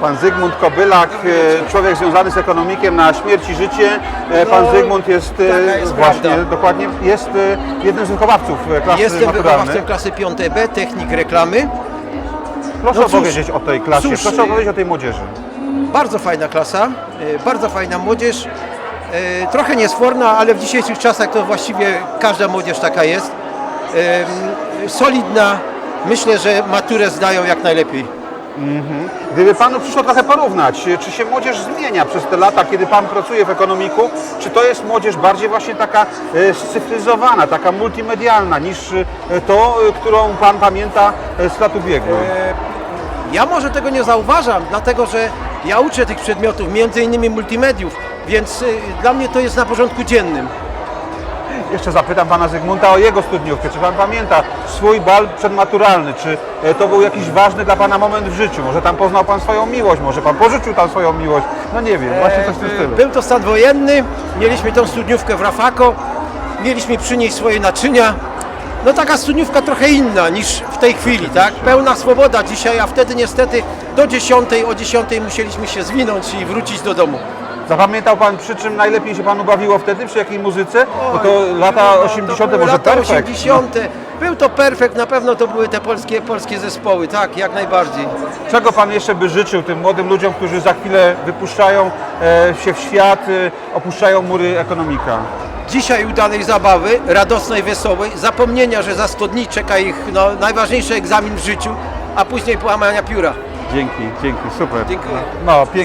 Pan Zygmunt Kobylak, e, człowiek związany z ekonomikiem na śmierć i życie. E, Pan No, Zygmunt jest e, taka jest właśnie, prawda. dokładnie, jest jednym z wychowawców klasy Jestem wychowawcą klasy 5B, technik reklamy. Proszę No cóż, opowiedzieć o tej klasie, cóż, proszę opowiedzieć o tej młodzieży. Bardzo fajna klasa, bardzo fajna młodzież. Trochę niesforna, ale w dzisiejszych czasach to właściwie każda młodzież taka jest. Solidna. Myślę, że maturę zdają jak najlepiej. Gdyby Panu przyszło trochę porównać, czy się młodzież zmienia przez te lata, kiedy Pan pracuje w ekonomiku, czy to jest młodzież bardziej właśnie taka e, scyfryzowana, taka multimedialna niż e, to, którą Pan pamięta e, z lat ubiegłych? Ja może tego nie zauważam, dlatego że ja uczę tych przedmiotów, między innymi multimediów, więc dla mnie to jest na porządku dziennym. Jeszcze zapytam Pana Zygmunta o jego studniówkę. Czy Pan pamięta swój bal przedmaturalny? Czy e, to był jakiś ważny dla Pana moment w życiu? Może tam poznał Pan swoją miłość? Może Pan pożyczył tam swoją miłość? No nie wiem, właśnie coś w tym E, stylu. Był to stan wojenny, mieliśmy tą studniówkę w Rafako, mieliśmy przy niej swoje naczynia. No taka studniówka trochę inna niż w tej chwili, tak? Pełna swoboda dzisiaj, a wtedy niestety do 10, o 10 musieliśmy się zwinąć i wrócić do domu. Zapamiętał Pan przy czym najlepiej się Panu bawiło wtedy? Przy jakiej muzyce? Bo to Oj, lata no, 80. to były może lata perfekt. 80. Był to perfekt, na pewno to były te polskie, polskie zespoły, tak, jak najbardziej. Czego Pan jeszcze by życzył tym młodym ludziom, którzy za chwilę wypuszczają e, się w świat, e, opuszczają mury ekonomika? Dzisiaj udanej zabawy, radosnej, wesołej, zapomnienia, że za 100 dni czeka ich no, najważniejszy egzamin w życiu, a później połamania pióra. Dzięki, dzięki, super. Dziękuję. No, pięknie.